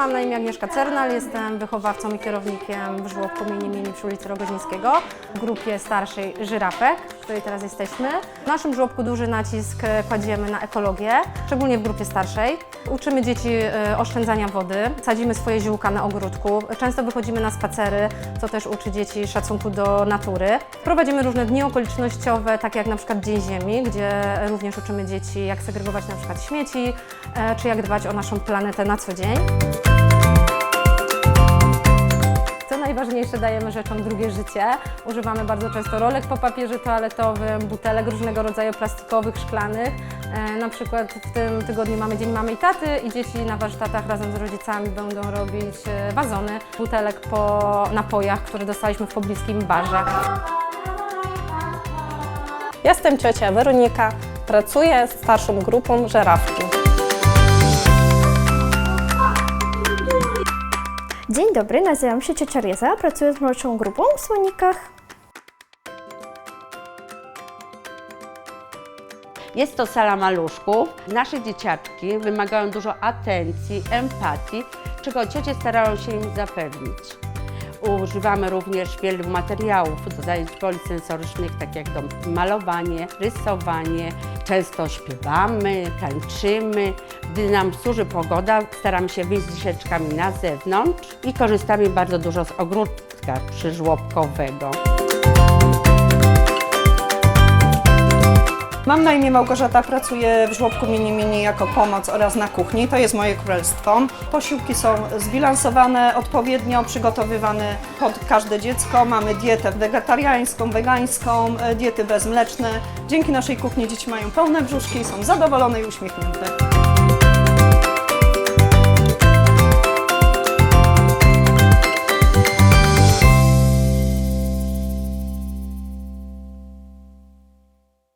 Mam na imię Agnieszka Cernal, jestem wychowawcą i kierownikiem w żłobku Mini przy ulicy Rogozińskiego w grupie starszej Żyrafek, w której teraz jesteśmy. W naszym żłobku duży nacisk kładziemy na ekologię, szczególnie w grupie starszej. Uczymy dzieci e, oszczędzania wody, sadzimy swoje ziółka na ogródku, często wychodzimy na spacery, co też uczy dzieci szacunku do natury. Prowadzimy różne dni okolicznościowe, takie jak na przykład Dzień Ziemi, gdzie również uczymy dzieci jak segregować na przykład śmieci, e, czy jak dbać o naszą planetę na co dzień. Najważniejsze, dajemy rzeczom drugie życie. Używamy bardzo często rolek po papierze toaletowym, butelek różnego rodzaju plastikowych, szklanych. E, na przykład w tym tygodniu mamy Dzień Mamy i Taty i dzieci na warsztatach razem z rodzicami będą robić e, wazony butelek po napojach, które dostaliśmy w pobliskim barze. Jestem ciocia Weronika, pracuję z starszą grupą żerawki. Dzień dobry, nazywam się Ciocia pracuję z młodszą grupą w Słonikach. Jest to sala maluszków. Nasze dzieciaczki wymagają dużo atencji, empatii, czego ciocie starają się im zapewnić. Używamy również wielu materiałów do zajęć polisensorycznych, tak jak do malowanie, rysowanie. Często śpiewamy, tańczymy. Gdy nam służy pogoda, staramy się wyjść z dzieciaczkami na zewnątrz i korzystamy bardzo dużo z ogródka przyżłobkowego. Mam na imię Małgorzata, pracuję w żłobku Mini Mini jako pomoc oraz na kuchni. To jest moje królestwo. Posiłki są zbilansowane, odpowiednio przygotowywane pod każde dziecko. Mamy dietę wegetariańską, wegańską, e, diety bezmleczne. Dzięki naszej kuchni dzieci mają pełne brzuszki, są zadowolone i uśmiechnięte.